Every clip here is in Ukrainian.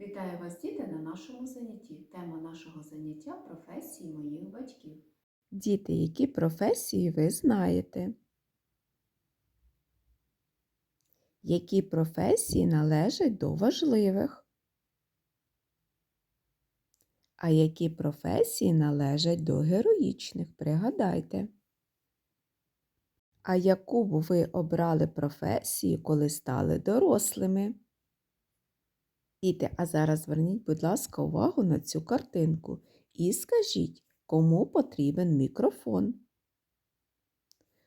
Вітаю вас, діти, на нашому занятті. Тема нашого заняття професії моїх батьків. Діти, які професії ви знаєте? Які професії належать до важливих? А які професії належать до героїчних? Пригадайте. А яку б ви обрали професію, коли стали дорослими? Діти, а зараз зверніть, будь ласка, увагу на цю картинку і скажіть, кому потрібен мікрофон.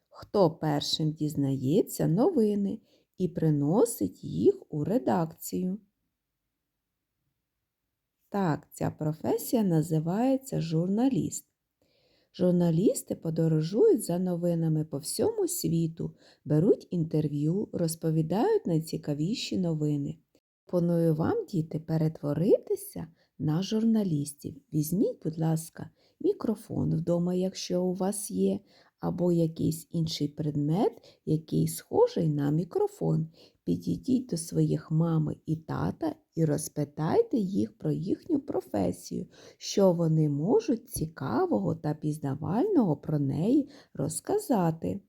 Хто першим дізнається новини і приносить їх у редакцію? Так, ця професія називається журналіст. Журналісти подорожують за новинами по всьому світу, беруть інтерв'ю, розповідають найцікавіші новини. Пропоную вам, діти, перетворитися на журналістів. Візьміть, будь ласка, мікрофон вдома, якщо у вас є, або якийсь інший предмет, який схожий на мікрофон. Підійдіть до своїх мами і тата і розпитайте їх про їхню професію, що вони можуть цікавого та пізнавального про неї розказати.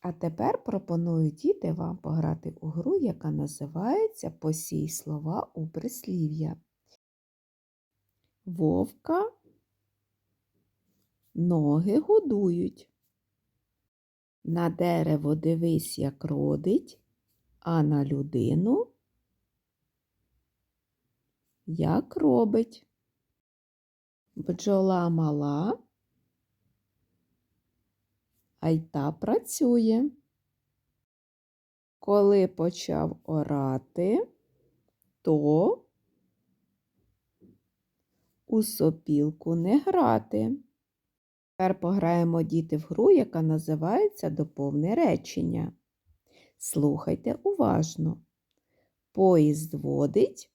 А тепер пропоную діти вам пограти у гру, яка називається Посій слова у прислів'я. Вовка ноги годують. На дерево дивись, як родить, а на людину як робить. Бджола мала, а й та працює. Коли почав орати, то у сопілку не грати. Тепер пограємо діти в гру, яка називається Доповне речення. Слухайте уважно. Поїзд водить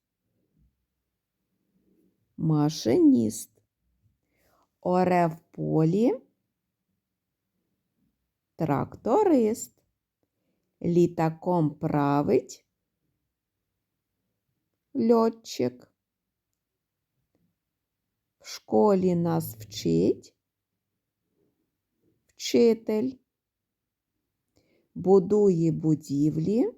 машиніст. Оре в полі тракторист. Літаком править льотчик. В школі нас вчить вчитель. Будує будівлі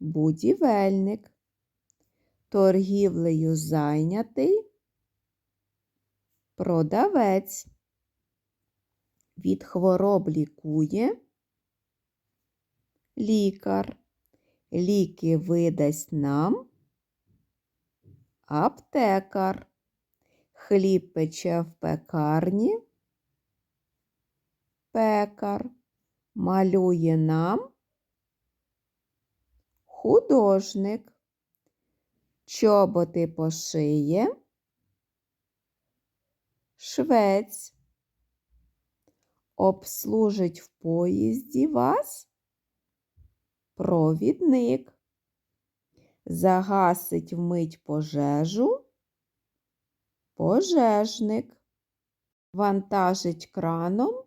будівельник. Торгівлею зайнятий продавець. Від хвороб лікує лікар. Ліки видасть нам аптекар. Хліб пече в пекарні пекар. Малює нам художник. Чоботи пошиє швець. Обслужить в поїзді вас провідник. Загасить вмить пожежу пожежник. Вантажить краном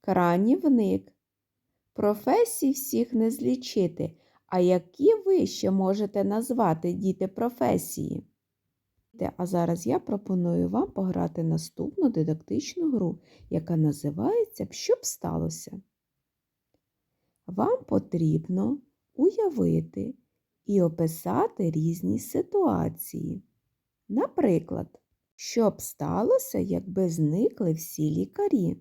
кранівник. Професій всіх не злічити. А які ви ще можете назвати діти професії? А зараз я пропоную вам пограти наступну дидактичну гру, яка називається Що б сталося? Вам потрібно уявити і описати різні ситуації. Наприклад, що б сталося, якби зникли всі лікарі?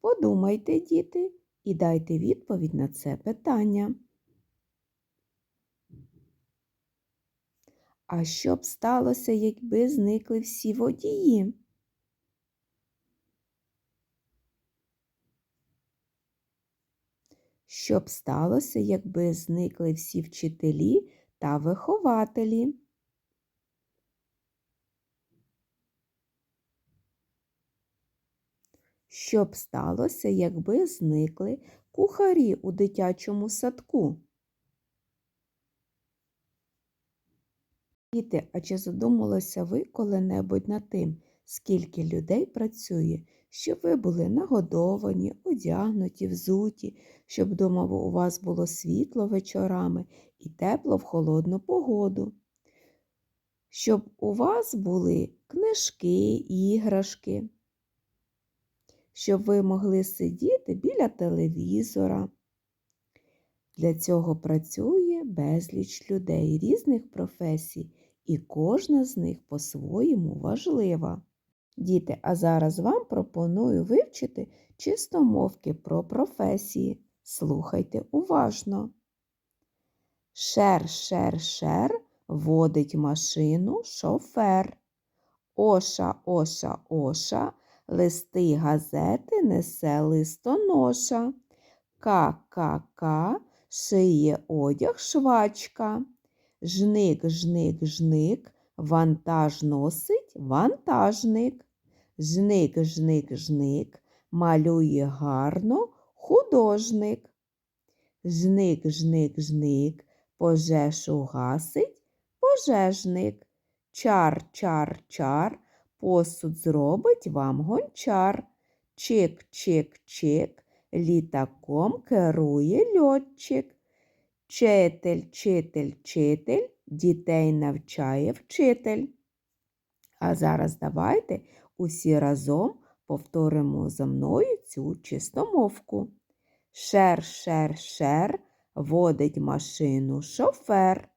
Подумайте, діти, і дайте відповідь на це питання. А що б сталося, якби зникли всі водії? Що б сталося, якби зникли всі вчителі та вихователі? Що б сталося, якби зникли кухарі у дитячому садку? Діти, а чи задумалися ви коли-небудь над тим, скільки людей працює, щоб ви були нагодовані, одягнуті, взуті, щоб вдома у вас було світло вечорами і тепло в холодну погоду. Щоб у вас були книжки, іграшки, щоб ви могли сидіти біля телевізора. Для цього працює безліч людей різних професій, і кожна з них по-своєму важлива. Діти, а зараз вам пропоную вивчити чистомовки про професії. Слухайте уважно. Шер, шер, шер водить машину шофер. Оша, оша, оша, листи газети несе листоноша. Ка-ка-ка, шиє одяг швачка. Жник, жник, жник, вантаж носить вантажник. Жник, жник, жник, малює гарно художник. Жник, жник, жник, пожежу гасить пожежник. Чар, чар, чар, посуд зробить вам гончар. Чик, чик, чик, літаком керує льотчик. Читель, читель, читель, дітей навчає вчитель. А зараз давайте усі разом повторимо за мною цю чистомовку. Шер, шер, шер, водить машину шофер.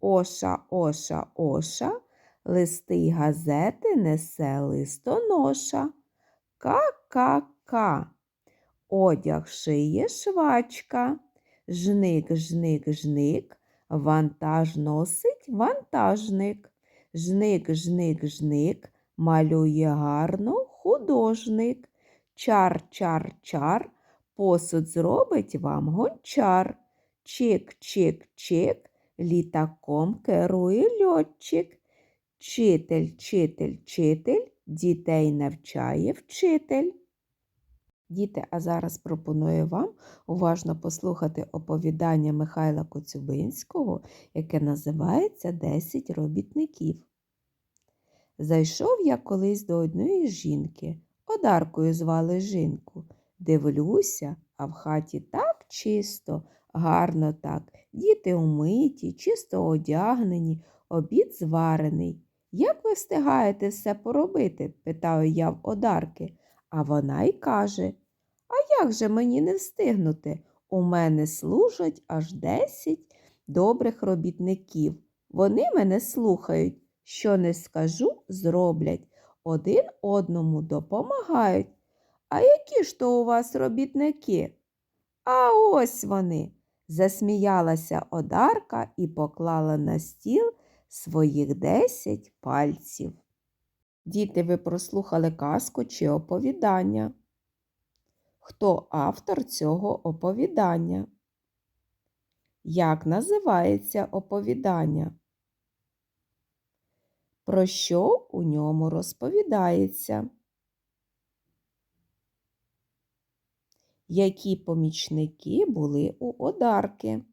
Оша, оша, оша, листи й газети несе листоноша. Ка-ка-ка. Одяг шиє швачка. Жник, жник, жник, вантаж носить вантажник. Жник, жник, жник, малює гарно художник. Чар, чар, чар, посуд зробить вам гончар. Чик, чик, чик, літаком керує льотчик. Читель, читель, читель, дітей навчає вчитель. Діти, а зараз пропоную вам уважно послухати оповідання Михайла Коцюбинського, яке називається Десять робітників. Зайшов я колись до одної жінки, одаркою звали жінку. Дивлюся, а в хаті так чисто, гарно так, діти умиті, чисто одягнені, обід зварений. Як ви встигаєте все поробити? питаю я в одарки. А вона й каже: А як же мені не встигнути? У мене служать аж десять добрих робітників. Вони мене слухають, що не скажу, зроблять, один одному допомагають. А які ж то у вас робітники? А ось вони. засміялася одарка і поклала на стіл своїх десять пальців. Діти, ви прослухали казку чи оповідання? Хто автор цього оповідання? Як називається оповідання? Про що у ньому розповідається? Які помічники були у одарки?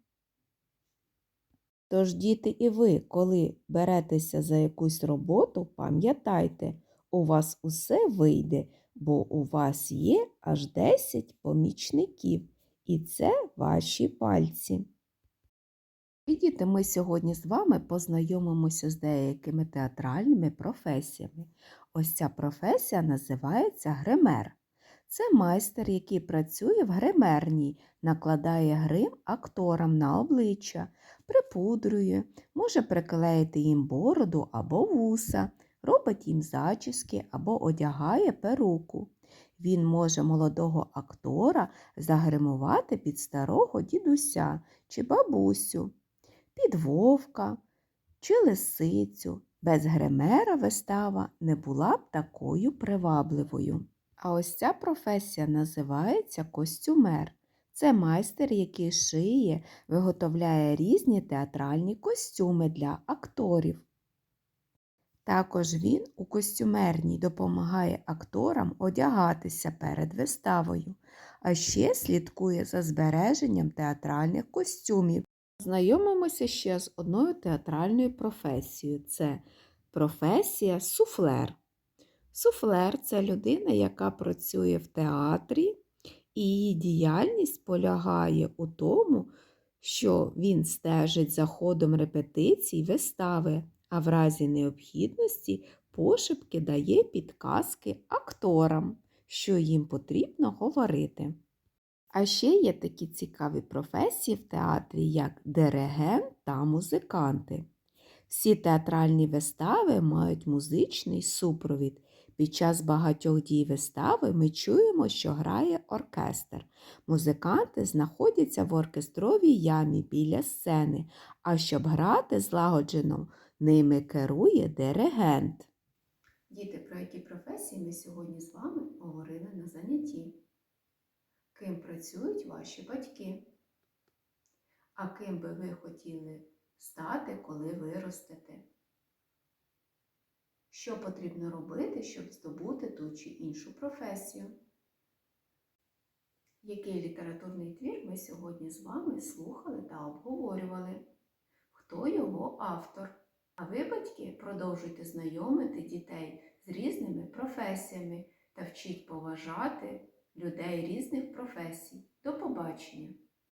Тож, діти, і ви, коли беретеся за якусь роботу, пам'ятайте, у вас усе вийде, бо у вас є аж 10 помічників, і це ваші пальці. І ми сьогодні з вами познайомимося з деякими театральними професіями. Ось ця професія називається гример. Це майстер, який працює в гримерній, накладає грим акторам на обличчя, припудрює, може приклеїти їм бороду або вуса, робить їм зачіски або одягає перуку. Він може молодого актора загримувати під старого дідуся чи бабусю, під вовка чи лисицю. Без гримера вистава не була б такою привабливою. А ось ця професія називається костюмер. Це майстер, який шиє, виготовляє різні театральні костюми для акторів. Також він у костюмерній допомагає акторам одягатися перед виставою, а ще слідкує за збереженням театральних костюмів. Знайомимося ще з одною театральною професією це професія суфлер. Суфлер це людина, яка працює в театрі, і її діяльність полягає у тому, що він стежить за ходом репетицій вистави, а в разі необхідності пошепки дає підказки акторам, що їм потрібно говорити. А ще є такі цікаві професії в театрі, як диригент та музиканти. Всі театральні вистави мають музичний супровід. Під час багатьох дій вистави ми чуємо, що грає оркестр. Музиканти знаходяться в оркестровій ямі біля сцени, а щоб грати злагоджено, ними керує диригент. Діти, про які професії ми сьогодні з вами говорили на занятті? Ким працюють ваші батьки? А ким би ви хотіли стати, коли виростете? Що потрібно робити, щоб здобути ту чи іншу професію? Який літературний твір ми сьогодні з вами слухали та обговорювали? Хто його автор? А ви, батьки, продовжуйте знайомити дітей з різними професіями та вчіть поважати людей різних професій. До побачення!